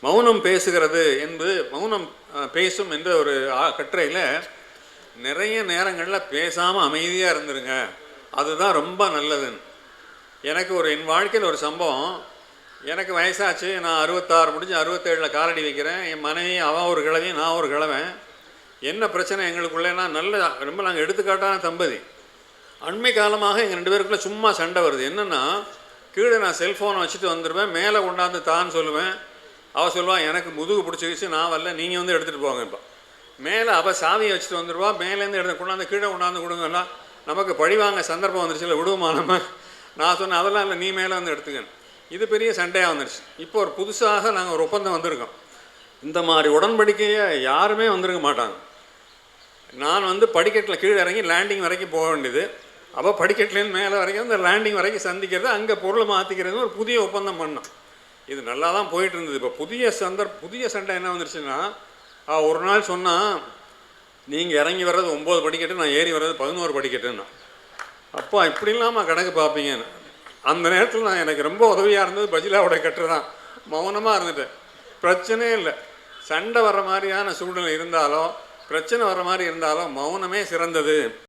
மௌனம் பேசுகிறது என்பது மௌனம் பேசும் என்ற ஒரு ஆ- கட்டுரையில் நிறைய நேரங்களில் பேசாமல் அமைதியாக இருந்துருங்க. அதுதான் ரொம்ப நல்லதுன்னு. எனக்கு ஒரு என் வாழ்க்கையில் ஒரு சம்பவம். எனக்கு வயசாச்சு. நான் அறுபத்தாறு முடிஞ்சு அறுபத்தேழில் காலடி வைக்கிறேன். என் மனைவி அவன் ஒரு கிழவி நான் ஒரு கிழவன். என்ன பிரச்சனை எங்களுக்குள்ளேனா நல்ல ரொம்ப நாங்கள் எடுத்துக்காட்டான தம்பதி. அண்மை காலமாக எங்கள் ரெண்டு பேருக்குள்ளே சும்மா சண்டை வருது. என்னென்னா கீழே நான் செல்ஃபோனை வச்சுட்டு வந்துடுவேன் மேலே கொண்டாந்து தான் சொல்லுவேன். அவள் சொல்லுவான் எனக்கு முதுகு பிடிச்சிக்கிச்சு நான் வரல நீங்கள் வந்து எடுத்துகிட்டு போங்க இப்போ. மேலே அவள் சாவியை வச்சுட்டு வந்துடுவா மேலேருந்து எடுத்து கொண்டாந்து கீழே கொண்டாந்து கொடுங்கன்னா நமக்கு பழிவாங்க சந்தர்ப்பம் வந்துருச்சுல விடுவோமா நம்ம? நான் சொன்னேன் அதெல்லாம் இல்லை நீ மேலே வந்து எடுத்துக்கணும் இது பெரிய சண்டையாக வந்துருச்சு. இப்போ ஒரு புதுசாக நாங்கள் ஒரு ஒப்பந்தம் வந்திருக்கோம். இந்த மாதிரி உடன்படிக்கையை யாருமே வந்திருக்க மாட்டாங்க. நான் வந்து படிக்கட்டில் கீழே இறங்கி லேண்டிங் வரைக்கும் போக வேண்டியது. அப்போ படிக்கட்டுலேருந்து மேலே வரைக்கும் அந்த லேண்டிங் வரைக்கும் சந்திக்கிறது அங்கே பொருளை மாற்றிக்கிறது ஒரு புதிய ஒப்பந்தம் பண்ணோம். இது நல்லா தான் போயிட்டு இருந்தது இப்போ புதிய சந்தர் புதிய சண்டை என்ன வந்துருச்சுன்னா ஒரு நாள் சொன்னால் நீங்கள் இறங்கி வர்றது ஒம்பது படிக்கட்டு நான் ஏறி வர்றது பதினோரு படிக்கட்டுன்னா. அப்போ இப்படி இல்லாமல் கணக்கு பார்ப்பீங்கன்னு அந்த நேரத்தில் நான் எனக்கு ரொம்ப உதவியாக இருந்தது பஜிலாவோட கட்டு தான். மௌனமாக இருந்துட்டேன். பிரச்சனையே இல்லை. சண்டை வர்ற மாதிரியான சூழ்நிலை இருந்தாலும் பிரச்சனை வர்ற மாதிரி இருந்தாலும் மௌனமே சிறந்தது.